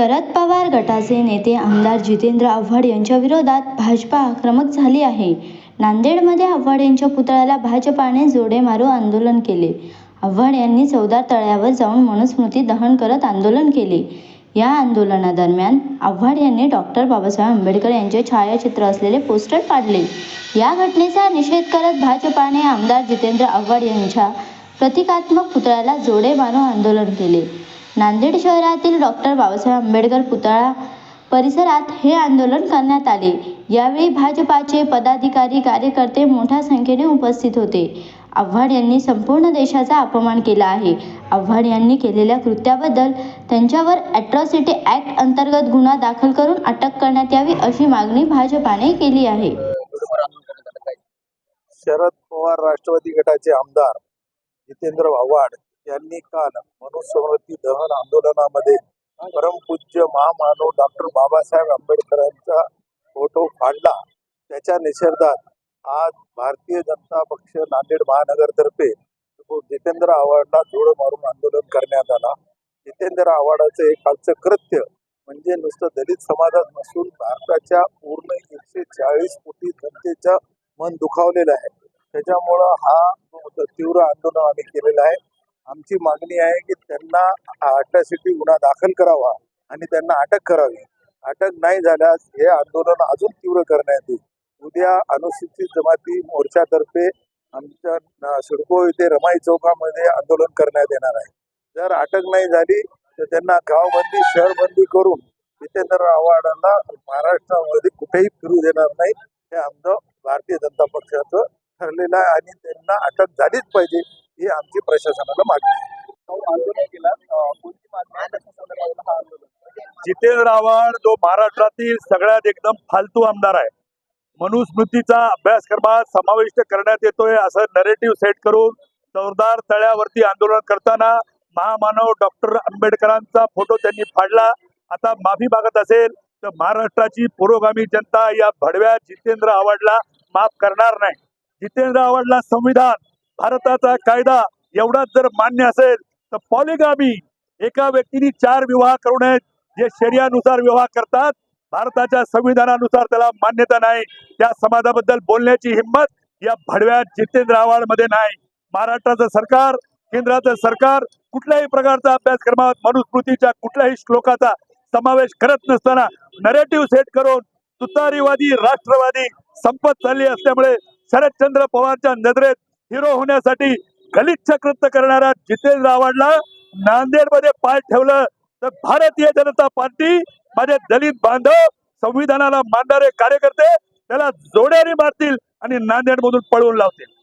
शरद पवार गटाचे नेते आमदार जितेंद्र आव्हाड यांच्या विरोधात भाजपा आक्रमक झाली आहे. नांदेडमध्ये आव्हाड यांच्या पुतळ्याला भाजपाने जोडे मारू आंदोलन केले. आव्हाड यांनी चौदार तळ्यावर जाऊन मनुस्मृती दहन करत आंदोलन केले. या आंदोलनादरम्यान आव्हाड यांनी डॉक्टर बाबासाहेब आंबेडकर यांचे छायाचित्र असलेले पोस्टर पाडले या घटनेचा निषेध करत भाजपाने आमदार जितेंद्र आव्हाड यांच्या प्रतिकात्मक पुतळ्याला जोडे मारून आंदोलन केले. नांदेड शहरातील डॉक्टर बाबासाहेब आंबेडकर पुतळा परिसरात हे आंदोलन करण्यात आले. यावेळी भाजपाचे पदाधिकारी कार्यकर्ते मोठ्या संख्येने उपस्थित होते. आव्हाड यांनी संपूर्ण देशाचा अपमान केला आहे. आव्हाड यांनी केलेल्या कृत्याबद्दल त्यांच्यावर ॲट्रॉसिटी ॲक्ट अंतर्गत गुन्हा दाखल करून अटक करण्यात यावी अशी मागणी भाजपाने केली आहे. शरद पवार राष्ट्रवादी गटाचे आमदार जितेंद्र आव्हाड यांनी काल मनुस्मृती दहन आंदोलनामध्ये परमपूज्य महामानव डॉक्टर बाबासाहेब आंबेडकरांचा फोटो फाडला. त्याच्या निषेधात आज भारतीय जनता पक्ष नांदेड महानगरतर्फे जितेंद्र आव्हाडला जोड मारून आंदोलन करण्यात आला. जितेंद्र आव्हाडाचं एक कालचं कृत्य म्हणजे नुसतं दलित समाजात नसून भारताच्या पूर्ण एकशे चाळीस कोटी जनतेचं मन दुखावलेलं आहे. त्याच्यामुळं हा तीव्र आंदोलन आम्ही केलेलं आहे. आमची मागणी आहे की त्यांना अट्रॅसिटी गुन्हा दाखल करावा आणि त्यांना अटक करावी. अटक नाही झाल्यास हे आंदोलन अजून तीव्र करण्यात येईल. उद्या अनुसूचित जमाती मोर्चातर्फे आमच्या सिडको इथे रमाई चौकामध्ये आंदोलन करण्यात येणार आहे. जर अटक नाही झाली तर त्यांना गावबंदी शहरबंदी करून जितेंद्र आव्हाडांना महाराष्ट्रामध्ये कुठेही फिरू देणार नाही. हे आमचं भारतीय जनता पक्षाचं ठरलेलं आहे आणि त्यांना अटक झालीच पाहिजे. ही आमची प्रशासनाला मागणी आहे. जितेंद्र आव्हाड जो महाराष्ट्रातील सगळ्यात एकदम फालतू आमदार आहे मनुस्मृतीचा अभ्यासक्रमात समाविष्ट करण्यात येतोय असं नरेटिव्ह सेट करून चौदार तळ्यावरती आंदोलन करताना महामानव डॉक्टर आंबेडकरांचा फोटो त्यांनी फाडला. आता माफी मागत असेल तर महाराष्ट्राची पुरोगामी जनता या भडव्या जितेंद्र आव्हाडला माफ करणार नाही. जितेंद्र आव्हाडला संविधान भारताचा कायदा एवढाच जर मान्य असेल तर पॉलिगामी एका व्यक्तीने चार विवाह करू नये जे शर्यानुसार विवाह करतात. भारताच्या संविधानानुसार त्याला मान्यता नाही. त्या समाजाबद्दल बोलण्याची हिंमत या भडव्या जितेंद्र आव्हाडमध्ये नाही. महाराष्ट्राचं सरकार केंद्राचं सरकार कुठल्याही प्रकारचा अभ्यासक्रमात मनुस्मृतीच्या कुठल्याही श्लोकाचा समावेश करत नसताना नरेटिव्ह सेट करून तुतारीवादी राष्ट्रवादी संपत चालली असल्यामुळे शरदचंद्र पवारच्या नजरेत हिरो होण्यासाठी गलिच्छ कृत्य करणाऱ्या जितेंद्र आव्हाडला नांदेडमध्ये पाय ठेवलं. तर भारतीय जनता पार्टी माझे दलित बांधव संविधानाला मानणारे कार्यकर्ते त्याला जोड्याने मारतील आणि नांदेडमधून पळवून लावतील.